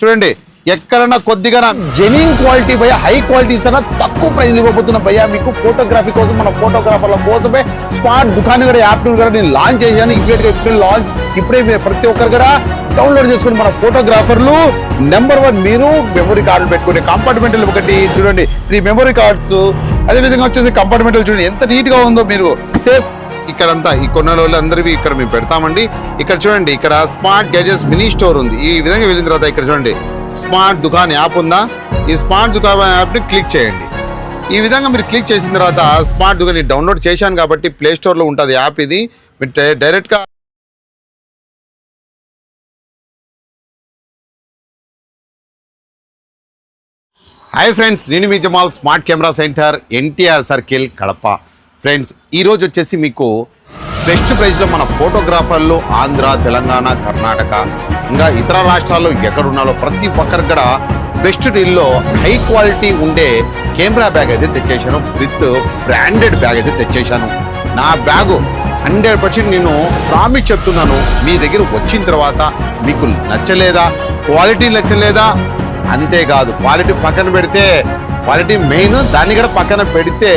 చూడండి ఎక్కడన్నా కొద్దిగా జెన్యున్ క్వాలిటీ భయ హై క్వాలిటీస్ అన్న తక్కువ ప్రైస్ ఇవ్వబోతున్న భయ మీకు ఫోటోగ్రఫీ కోసం మన ఫోటోగ్రాఫర్ల కోసమే స్మార్ట్ దుకాణం కూడా యాప్ కూడా నేను లాంచ్ చేశాను. ఇప్పుడే ఇప్పుడే లాంచ్ ఇప్పుడే మీరు ప్రతి ఒక్కరు కూడా డౌన్లోడ్ చేసుకుని మన ఫోటోగ్రాఫర్లు నెంబర్ వన్ మీరు మెమరీ కార్డులు పెట్టుకునే కంపార్ట్మెంటల్ ఒకటి చూడండి త్రీ మెమరీ కార్డ్స్ అదేవిధంగా వచ్చేసి కంపార్ట్మెంటల్ చూడండి ఎంత నీట్గా ఉందో మీరు సేఫ్ ఇక్కడంతా ఈ కొన్న అందరివి ఇక్కడ మేము పెడతామండి. ఇక్కడ చూడండి ఇక్కడ స్మార్ట్ గ్యాజెట్స్ మినీ స్టోర్ ఉంది. ఈ విధంగా వెళ్ళిన తర్వాత ఇక్కడ చూడండి స్మార్ట్ దుకాన్ యాప్ ఉందా? ఈ స్మార్ట్ దుకాన్ యాప్ని క్లిక్ చేయండి. ఈ విధంగా మీరు క్లిక్ చేసిన తర్వాత స్మార్ట్ దుకాన్ డౌన్లోడ్ చేశాను కాబట్టి ప్లే స్టోర్లో ఉంటుంది యాప్ ఇది. మీరు డైరెక్ట్గా హాయ్ ఫ్రెండ్స్ నేను మీ Jamal smart camera centre NTR circle Kadapa. Friends ఈరోజు వచ్చేసి మీకు బెస్ట్ ప్రైజ్లో మన ఫోటోగ్రాఫర్లు ఆంధ్ర తెలంగాణ కర్ణాటక ఇంకా ఇతర రాష్ట్రాల్లో ఎక్కడున్నాలో ప్రతి ఒక్కరికి కూడా బెస్ట్ డీల్లో హై క్వాలిటీ ఉండే కెమెరా బ్యాగ్ అయితే తెచ్చేసాను విత్ బ్రాండెడ్ బ్యాగ్ అయితే తెచ్చేసాను నా బ్యాగు హండ్రెడ్ పర్సెంట్ నేను ప్రామిస్ చెప్తున్నాను మీ దగ్గర వచ్చిన తర్వాత మీకు నచ్చలేదా క్వాలిటీ నచ్చలేదా? అంతేకాదు క్వాలిటీ పక్కన పెడితే క్వాలిటీ మెయిన్ దాన్ని కూడా పక్కన పెడితే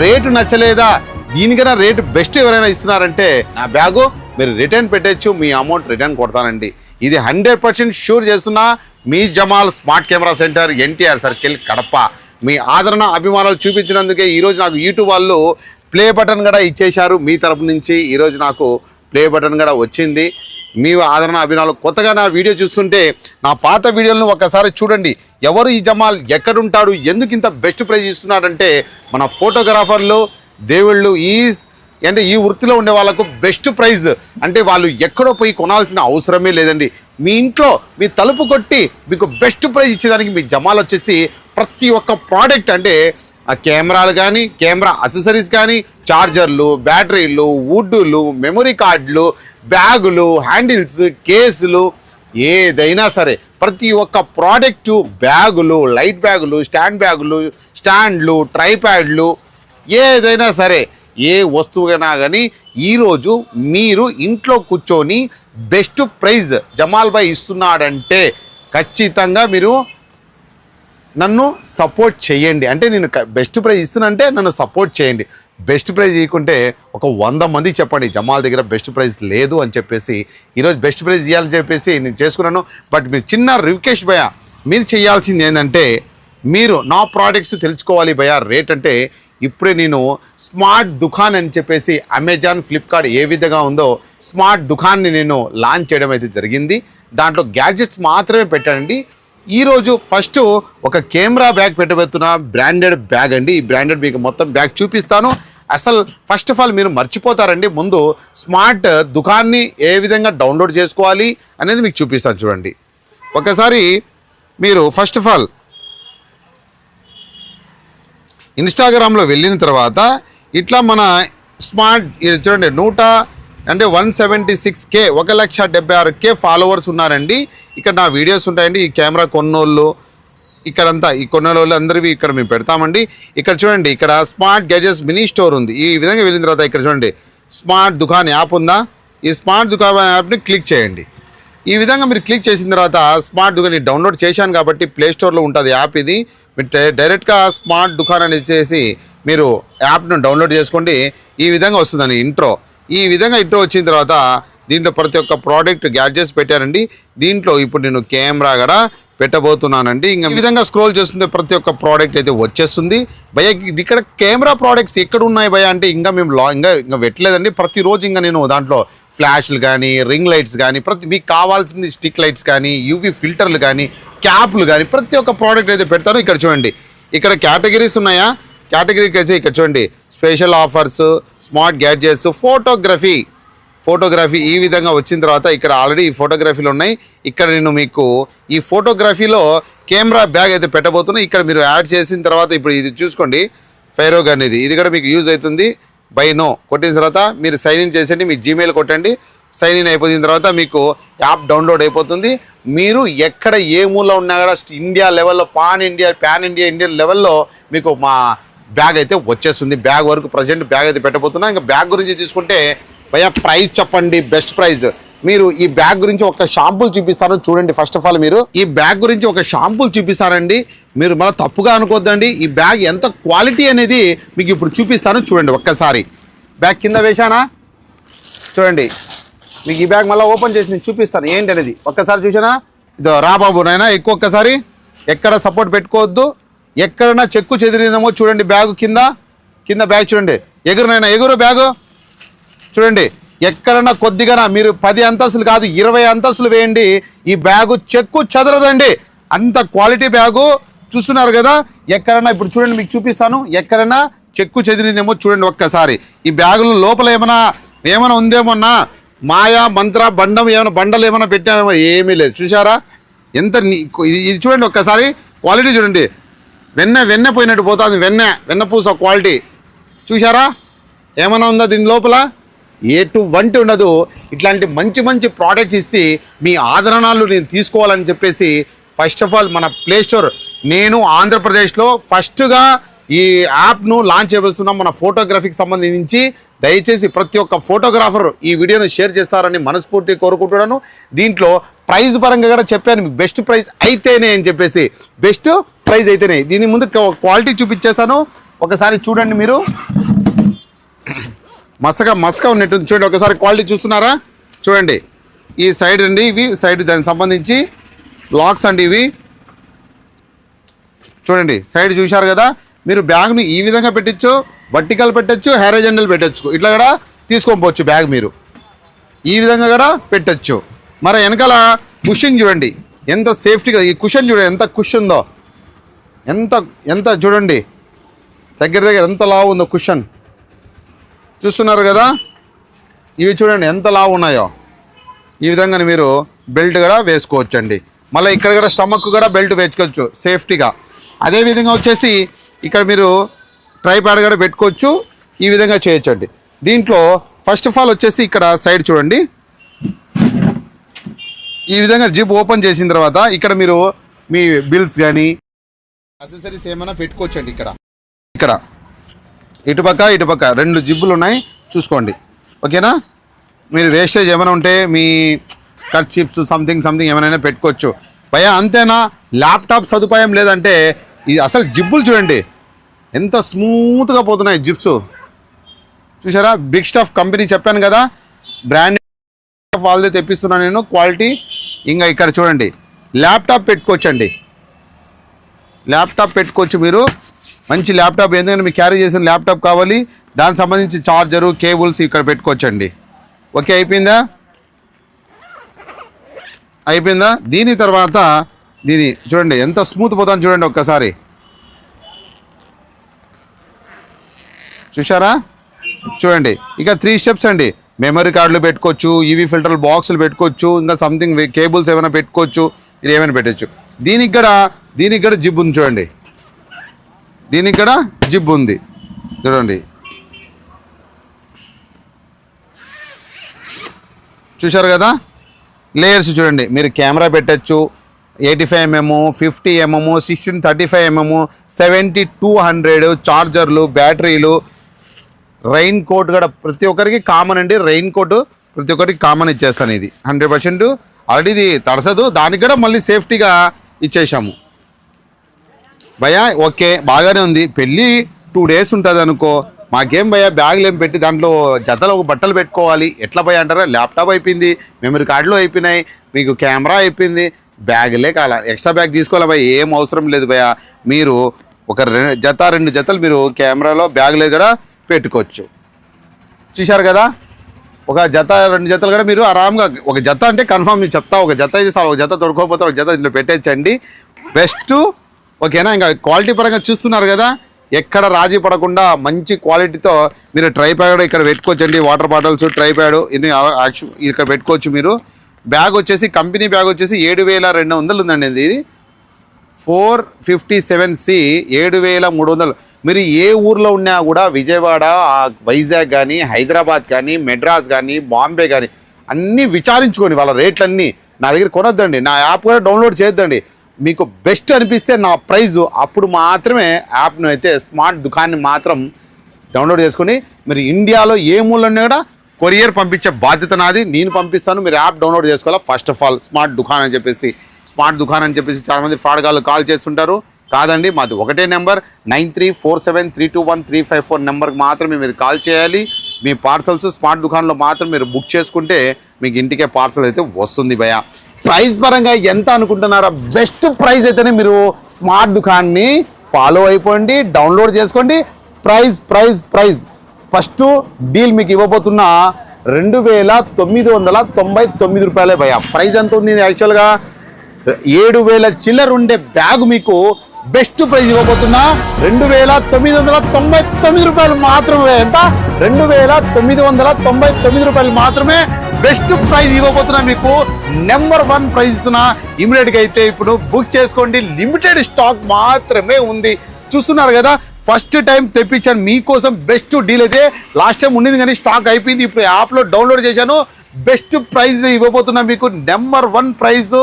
రేటు నచ్చలేదా? దీనికన్నా రేటు బెస్ట్ ఎవరైనా ఇస్తున్నారంటే నా బ్యాగు మీరు రిటర్న్ పెట్టచ్చు మీ అమౌంట్ రిటర్న్ కొడతానండి. ఇది హండ్రెడ్ పర్సెంట్ షూర్ చేస్తున్నా మీ Jamal smart camera centre NTR circle Kadapa. మీ ఆదరణ అభిమానాలు చూపించినందుకే ఈరోజు నాకు యూట్యూబ్ వాళ్ళు ప్లే బటన్ కూడా ఇచ్చేశారు మీ తరపు నుంచి. ఈరోజు నాకు ప్లే బటన్ కూడా వచ్చింది. మీ ఆదరణ అభిమానులు కొత్తగా నా వీడియో చూస్తుంటే నా పాత వీడియోలను ఒక్కసారి చూడండి. ఎవరు ఈ జమాల్? ఎక్కడుంటాడు? ఎందుకు ఇంత బెస్ట్ ప్రైజ్ ఇస్తున్నాడంటే మన ఫోటోగ్రాఫర్లు దేవుళ్ళు ఈ అంటే ఈ వృత్తిలో ఉండే వాళ్ళకు బెస్ట్ ప్రైజ్ అంటే వాళ్ళు ఎక్కడో పోయి కొనాల్సిన అవసరమే లేదండి. మీ ఇంట్లో మీ తలుపు కొట్టి మీకు బెస్ట్ ప్రైజ్ ఇచ్చేదానికి మీ జమాల్ వచ్చేసి ప్రతి ఒక్క ప్రోడక్ట్ అంటే ఆ కెమెరాలు కానీ కెమెరా అసెసరీస్ కానీ చార్జర్లు బ్యాటరీలు వుడ్లు మెమరీ కార్డులు బ్యాగులు హ్యాండిల్స్ కేసులు ఏదైనా సరే ప్రతి ఒక్క ప్రోడక్టు బ్యాగులు లైట్ బ్యాగులు స్టాండ్ బ్యాగులు స్టాండ్లు ట్రైప్యాడ్లు ఏదైనా సరే ఏ వస్తువుకైనా కానీ ఈరోజు మీరు ఇంట్లో కూర్చొని బెస్ట్ ప్రైజ్ జమాల్ బాయ్ ఇస్తున్నాడంటే ఖచ్చితంగా మీరు నన్ను సపోర్ట్ చేయండి. అంటే నేను బెస్ట్ ప్రైజ్ ఇస్తున్నంటే నన్ను సపోర్ట్ చేయండి. బెస్ట్ ప్రైజ్ ఇవ్వకుంటే ఒక వంద మంది చెప్పండి జమాల్ దగ్గర బెస్ట్ ప్రైజ్ లేదు అని చెప్పేసి ఈరోజు బెస్ట్ ప్రైజ్ ఇవ్వాలని చెప్పేసి నేను చేసుకున్నాను. బట్ మీరు చిన్న రిక్వెస్ట్ భయ మీరు చేయాల్సింది ఏంటంటే మీరు నా ప్రోడక్ట్స్ తెలుసుకోవాలి భయ రేట్ అంటే ఇప్పుడే నేను స్మార్ట్ దుకాన్ అని చెప్పేసి అమెజాన్ ఫ్లిప్కార్ట్ ఏ విధంగా ఉందో స్మార్ట్ దుకాన్ని నేను లాంచ్ చేయడం అయితే జరిగింది. దాంట్లో గ్యాడ్జెట్స్ మాత్రమే పెట్టానండి. ఈరోజు ఫస్ట్ ఒక కెమెరా బ్యాగ్ పెట్టబోతున్న బ్రాండెడ్ బ్యాగ్ అండి. ఈ బ్రాండెడ్ మీకు మొత్తం బ్యాగ్ చూపిస్తాను. అసలు ఫస్ట్ ఆఫ్ ఆల్ మీరు మర్చిపోతారండి. ముందు స్మార్ట్ దుకాన్ని ఏ విధంగా డౌన్లోడ్ చేసుకోవాలి అనేది మీకు చూపిస్తాను చూడండి. ఒకసారి మీరు ఫస్ట్ ఆఫ్ ఆల్ ఇన్స్టాగ్రామ్లో వెళ్ళిన తర్వాత ఇట్లా మన స్మార్ట్ చూడండి నూట అంటే వన్ సెవెంటీ సిక్స్ కే ఒక లక్ష డెబ్బై ఆరు కే ఫాలోవర్స్ ఉన్నారండి. ఇక్కడ నా వీడియోస్ ఉంటాయండి ఈ కెమెరా కొన్నోళ్ళు ఇక్కడంతా ఈ కొన్నోళ్ళు అందరివి ఇక్కడ మేము పెడతామండి. ఇక్కడ చూడండి ఇక్కడ స్మార్ట్ గెజెస్ మినీ స్టోర్ ఉంది. ఈ విధంగా వెళ్ళిన తర్వాత ఇక్కడ చూడండి స్మార్ట్ దుకాన్ యాప్ ఉందా? ఈ స్మార్ట్ దుకాన్ యాప్ని క్లిక్ చేయండి. ఈ విధంగా మీరు క్లిక్ చేసిన తర్వాత స్మార్ట్ దుకాన్ డౌన్లోడ్ చేశాను కాబట్టి ప్లే స్టోర్లో ఉంటుంది యాప్ ఇది. మీరు డైరెక్ట్గా స్మార్ట్ దుకాన్ అని చేసి మీరు యాప్ను డౌన్లోడ్ చేసుకోండి. ఈ విధంగా వస్తుందండి ఇంట్రో. ఈ విధంగా ఇటు వచ్చిన తర్వాత దీంట్లో ప్రతి ఒక్క ప్రోడక్ట్ గ్యాడ్జెట్స్ పెట్టారండి. దీంట్లో ఇప్పుడు నేను కెమెరా కూడా పెట్టబోతున్నానండి. ఇంకా ఈ విధంగా స్క్రోల్ చేస్తుంటే ప్రతి ఒక్క ప్రోడక్ట్ అయితే వచ్చేస్తుంది. భయ ఇక్కడ కెమెరా ప్రోడక్ట్స్ ఎక్కడ ఉన్నాయి భయ అంటే ఇంకా మేము లా ఇంకా ఇంకా పెట్టలేదండి. ప్రతిరోజు ఇంకా నేను దాంట్లో ఫ్లాష్లు కానీ రింగ్ లైట్స్ కానీ ప్రతి మీకు కావాల్సింది స్టిక్ లైట్స్ కానీ యూవి ఫిల్టర్లు కానీ క్యాప్లు కానీ ప్రతి ఒక్క ప్రోడక్ట్ అయితే పెడతాను. ఇక్కడ చూడండి. ఇక్కడ కేటగిరీస్ ఉన్నాయా? కేటగిరీకి వచ్చి ఇక్కడ చూడండి. Special offers smart gadgets photography photography ఈ విధంగా వచ్చిన తర్వాత ఇక్కడ ఆల్రెడీ ఈ ఫోటోగ్రఫీలు ఉన్నాయి. ఇక్కడ నేను మీకు ఈ ఫోటోగ్రఫీలో కెమెరా బ్యాగ్ అయితే పెట్టబోతున్నా. ఇక్కడ మీరు యాడ్ చేసిన తర్వాత ఇప్పుడు ఇది చూసుకోండి. ఫైరోగ్ అనేది. ఇది కూడా మీకు యూజ్ అవుతుంది. బై నో కొట్టిన తర్వాత మీరు సైన్ ఇన్ చేసేయండి. మీ జీమెయిల్ కొట్టండి. సైన్ ఇన్ అయిపోయిన తర్వాత మీకు యాప్ డౌన్లోడ్ అయిపోతుంది. మీరు ఎక్కడ ఏ మూల ఉన్నా కూడా ఇండియా లెవెల్లో pan India pan India Indian లెవెల్లో మీకు మా బ్యాగ్ అయితే వచ్చేస్తుంది. బ్యాగ్ వరకు ప్రజెంట్ బ్యాగ్ అయితే పెట్టబోతున్నా. ఇంకా బ్యాగ్ గురించి తీసుకుంటే భయ ప్రైజ్ చెప్పండి బెస్ట్ ప్రైజ్ మీరు ఈ బ్యాగ్ గురించి ఒక షాంపుల్ చూపిస్తాను చూడండి ఫస్ట్ ఆఫ్ ఆల్ మీరు. ఈ బ్యాగ్ గురించి ఒక షాంపుల్ చూపిస్తారండి. మీరు మళ్ళీ తప్పుగా అనుకోద్దండి. ఈ బ్యాగ్ ఎంత క్వాలిటీ అనేది మీకు ఇప్పుడు చూపిస్తాను చూడండి ఒక్కసారి. బ్యాగ్ కింద వేశానా? చూడండి. మీకు ఈ బ్యాగ్ మళ్ళీ ఓపెన్ చేసి నేను చూపిస్తాను. ఏంటి అనేది ఒక్కసారి చూసానా ఇదో రాబాబు నైనా ఎక్కువ ఒక్కసారి. ఎక్కడ సపోర్ట్ పెట్టుకోవద్దు. ఎక్కడైనా చెక్కు చెదిరిందేమో చూడండి బ్యాగ్ కింద కింద బ్యాగ్ చూడండి. ఎగురునైనా ఎగురు బ్యాగు. చూడండి ఎక్కడన్నా కొద్దిగా మీరు పది అంతస్తులు కాదు ఇరవై అంతస్తులు వేయండి. ఈ బ్యాగు చెక్కు చదరదండి. అంత క్వాలిటీ బ్యాగు. చూస్తున్నారు కదా ఎక్కడన్నా ఇప్పుడు చూడండి మీకు చూపిస్తాను. ఎక్కడన్నా చెక్కు చెదిరిందేమో చూడండి ఒక్కసారి. ఈ బ్యాగులో లోపల ఏమైనా ఏమైనా ఉందేమన్నా మాయా మంత్ర బండం ఏమైనా బండలు ఏమైనా పెట్టామేమో ఏమీ లేదు. చూసారా ఎంత ఇది ఇది చూడండి ఒక్కసారి. క్వాలిటీ చూడండి. వెన్న వెన్న పోయినట్టు పోతుంది. వెన్న వెన్నపూస క్వాలిటీ చూసారా ఏమైనా ఉందా దీని లోపల? ఎటువంటి ఉండదు. ఇట్లాంటి మంచి మంచి ప్రోడక్ట్స్ ఇచ్చి మీ ఆదరణలు నేను తీసుకోవాలని చెప్పేసి ఫస్ట్ ఆఫ్ ఆల్ మన ప్లే స్టోర్ నేను ఆంధ్రప్రదేశ్లో ఫస్ట్గా ఈ యాప్ను లాంచ్ చేస్తున్నాం మన ఫోటోగ్రఫీకి సంబంధించి. దయచేసి ప్రతి ఒక్క ఫోటోగ్రాఫర్ ఈ వీడియోను షేర్ చేస్తారని మనస్ఫూర్తి కోరుకుంటున్నాను. దీంట్లో ప్రైజ్ పరంగా కూడా చెప్పాను మీకు బెస్ట్ ప్రైజ్ అయితేనే అని చెప్పేసి. బెస్ట్ ప్రైజ్ అయితేనే. దీని ముందు క్వాలిటీ చూపించేశాను. ఒకసారి చూడండి మీరు. మసగా మసగా ఉన్నట్టు చూడండి ఒకసారి క్వాలిటీ చూస్తున్నారా? చూడండి. ఈ సైడ్ అండి ఇవి సైడ్ దానికి సంబంధించి లాక్స్ అండి ఇవి. చూడండి సైడ్ చూశారు కదా? మీరు బ్యాగ్ను ఈ విధంగా పెట్టించు. వర్టికల్ పెట్టచ్చు హ్యారేజెండల్ పెట్టచ్చు. ఇట్లా కూడా తీసుకొని పోవచ్చు బ్యాగ్ మీరు. ఈ విధంగా కూడా పెట్టచ్చు. మరి వెనకాల కుషన్ చూడండి. ఎంత సేఫ్టీగా ఈ కుషన్ చూడండి ఎంత కుష్ ఉందో. ఎంత ఎంత చూడండి. దగ్గర దగ్గర ఎంత లావు ఉందో కుషన్ చూస్తున్నారు కదా? ఇవి చూడండి ఎంత లావు ఉన్నాయో. ఈ విధంగా మీరు బెల్ట్ కూడా వేసుకోవచ్చండి. మళ్ళీ ఇక్కడ కూడా స్టమక్ కూడా బెల్ట్ వేసుకోవచ్చు సేఫ్టీగా అదేవిధంగా వచ్చేసి ఇక్కడ మీరు ట్రైప్యాడ్ కూడా పెట్టుకోవచ్చు. ఈ విధంగా చేయొచ్చండి. దీంట్లో ఫస్ట్ ఆఫ్ ఆల్ వచ్చేసి ఇక్కడ సైడ్ చూడండి. ఈ విధంగా జిప్ ఓపెన్ చేసిన తర్వాత ఇక్కడ మీరు మీ బిల్స్ కానీ అసెసరీస్ ఏమైనా పెట్టుకోవచ్చండి ఇక్కడ. ఇక్కడ. ఇటుపక్క ఇటుపక్క రెండు జిబ్బులు ఉన్నాయి. చూసుకోండి. ఓకేనా? మీరు వేస్టేజ్ ఏమైనా ఉంటే మీ కట్ చిప్స్ సంథింగ్ సంథింగ్ ఏమైనా పెట్టుకోవచ్చు. భయ అంతేనా? ల్యాప్టాప్ సదుపాయం లేదంటే ఇది అసలు జిబ్బులు చూడండి. ఎంత స్మూత్గా పోతున్నాయి జిప్స్. చూసారా బిగ్ స్టఫ్ కంపెనీ చెప్పాను కదా. బ్రాండ్ వాళ్ళదే తెప్పిస్తున్నాను నేను. క్వాలిటీ ఇంకా ఇక్కడ చూడండి. ల్యాప్టాప్ పెట్టుకోవచ్చండి. ల్యాప్టాప్ పెట్టుకోవచ్చు మీరు. మంచి ల్యాప్టాప్ ఎందుకంటే మీకు క్యారీ చేసిన ల్యాప్టాప్ కావాలి. దానికి సంబంధించి చార్జరు కేబుల్స్ ఇక్కడ పెట్టుకోవచ్చండి. ఓకే అయిపోయిందా? అయిపోయిందా? దీని తర్వాత దీని చూడండి. ఎంత స్మూత్ పోతాను చూడండి ఒక్కసారి. చూసారా చూడండి. ఇక త్రీ స్టెప్స్ అండి. మెమరీ కార్డులు పెట్టుకోవచ్చు ఈవీ ఫిల్టర్ బాక్సులు పెట్టుకోవచ్చు ఇంకా సంథింగ్ కేబుల్స్ ఏమైనా పెట్టుకోవచ్చు ఇది ఏమైనా పెట్టచ్చు. దీనికి ఇక్కడ దీనికి కూడా జిబ్ ఉంది చూడండి. దీనికి ఇక్కడ జిబ్ ఉంది. చూడండి. చూశారు కదా? లేయర్స్ చూడండి. మీరు కెమెరా పెట్టచ్చు. Eighty five MM fifty MM sixteen thirty five MM seventy two hundred చార్జర్లు బ్యాటరీలు రెయిన్ కోట్ కూడా ప్రతి ఒక్కరికి కామన్ అండి. రెయిన్ కోట్ ప్రతి ఒక్కరికి కామన్ ఇచ్చేస్తాను ఇది. Hundred percent. ఆల్రెడీ ఇది తడసదు. దానికి కూడా మళ్ళీ సేఫ్టీగా ఇచ్చేసాము భయ ఓకే బాగానే ఉంది. పెళ్ళి టూ డేస్ ఉంటుంది అనుకో. మాకేం భయ బ్యాగులు ఏం పెట్టి దాంట్లో జతలో ఒక బట్టలు పెట్టుకోవాలి. ఎట్లా భయ అంటారా? ల్యాప్టాప్ అయిపోయింది మెమరీ కార్డులు అయిపోయినాయి మీకు కెమెరా అయిపోయింది. బ్యాగులే కాల ఎక్స్ట్రా బ్యాగ్ తీసుకోవాలి భయ ఏం అవసరం లేదు భయ మీరు ఒక రెండు జత రెండు జతలు మీరు కెమెరాలో బ్యాగ్ లేదు కూడా పెట్టుకోవచ్చు. చూశారు కదా? ఒక జత రెండు జతలు కూడా మీరు ఆరామ్గా ఒక జత అంటే కన్ఫామ్ నేను చెప్తా ఒక జత అయితే సార్ ఒక జత తొడుకోకపోతే ఒక జత ఇంట్లో పెట్టేచ్చండి. బెస్ట్ ఓకేనా? ఇంకా క్వాలిటీ పరంగా చూస్తున్నారు కదా? ఎక్కడ రాజీ పడకుండా మంచి క్వాలిటీతో మీరు ట్రైప్యాడ్ ఇక్కడ పెట్టుకోవచ్చండి. వాటర్ బాటిల్స్ ట్రైప్యాడ్ ఇన్ని ఇక్కడ పెట్టుకోవచ్చు మీరు. బ్యాగ్ వచ్చేసి కంపెనీ బ్యాగ్ వచ్చేసి ఏడు వేల రెండు వందలు ఉందండి ఇది. ఫోర్ ఫిఫ్టీ సెవెన్ సి ఏడు వేల మూడు వందలు. మీరు ఏ ఊర్లో ఉన్నా కూడా విజయవాడ వైజాగ్ కానీ హైదరాబాద్ కానీ మెడ్రాస్ కానీ బాంబే కానీ అన్నీ విచారించుకోండి వాళ్ళ రేట్లన్నీ. నా దగ్గర కొనొద్దండి. నా యాప్ కూడా డౌన్లోడ్ చేయొద్దండి. మీకు బెస్ట్ అనిపిస్తే నా ప్రైజ్ అప్పుడు మాత్రమే యాప్ను అయితే స్మార్ట్ దుకాన్ని మాత్రం డౌన్లోడ్ చేసుకొని మీరు ఇండియాలో ఏ మూలలో ఉన్నా కూడా కొరియర్ పంపించే బాధ్యత నాది. నేను పంపిస్తాను. మీరు యాప్ డౌన్లోడ్ చేసుకోవాలా? First of all smart Dukaan అని చెప్పేసి స్మార్ట్ దుకాన్ అని చెప్పేసి చాలా మంది ఫ్రాడ్ కాల్ చేస్తుంటారు. కాదండి మాది ఒకటే number nine three four seven three two one three five four నెంబర్కి మాత్రమే మీరు కాల్ చేయాలి. మీ పార్సల్స్ స్మార్ట్ దుకాణంలో మాత్రం మీరు బుక్ చేసుకుంటే మీకు ఇంటికే పార్సల్ అయితే వస్తుంది భయ ప్రైస్ పరంగా ఎంత అనుకుంటున్నారా? బెస్ట్ ప్రైస్ అయితేనే మీరు స్మార్ట్ దుకాన్ని ఫాలో అయిపోండి డౌన్లోడ్ చేసుకోండి. Price price price. First deal మీకు ఇవ్వబోతున్న రెండు వేల తొమ్మిది వందల తొంభై తొమ్మిది రూపాయలే భయ ప్రైస్ ఎంత ఉంది యాక్చువల్గా? ఏడు వేల చిల్లర ఉండే బ్యాగ్ మీకు బెస్ట్ ప్రైస్ ఇవ్వబోతున్నా. రెండు వేల తొమ్మిది వందల తొంభై తొమ్మిది రూపాయలు మాత్రమే. ఎంత? రెండు వేల తొమ్మిది వందల తొంభై తొమ్మిది రూపాయలు మాత్రమే బెస్ట్ ప్రైజ్ ఇవ్వబోతున్నా మీకు. నెంబర్ వన్ ప్రైజ్ ఇస్తున్నా. ఇమీడియట్గా అయితే ఇప్పుడు బుక్ చేసుకోండి. లిమిటెడ్ స్టాక్ మాత్రమే ఉంది. చూస్తున్నారు కదా ఫస్ట్ టైం తెప్పించాను. మీకోసం బెస్ట్ డీల్ అయితే లాస్ట్ టైం ఉండింది కానీ స్టాక్ అయిపోయింది. ఇప్పుడు యాప్లో డౌన్లోడ్ చేశాను. బెస్ట్ ప్రైజ్ ఇవ్వబోతున్నా మీకు. నెంబర్ వన్ ప్రైజ్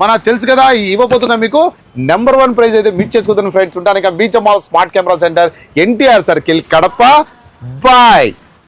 మన తెలుసు కదా ఇవ్వబోతున్నా మీకు నెంబర్ వన్ ప్రైజ్ అయితే మీట్ చేసుకుంటున్న ఫ్రెండ్స్ ఉంటాను beach mall smart camera centre NTR circle Kadapa. Bye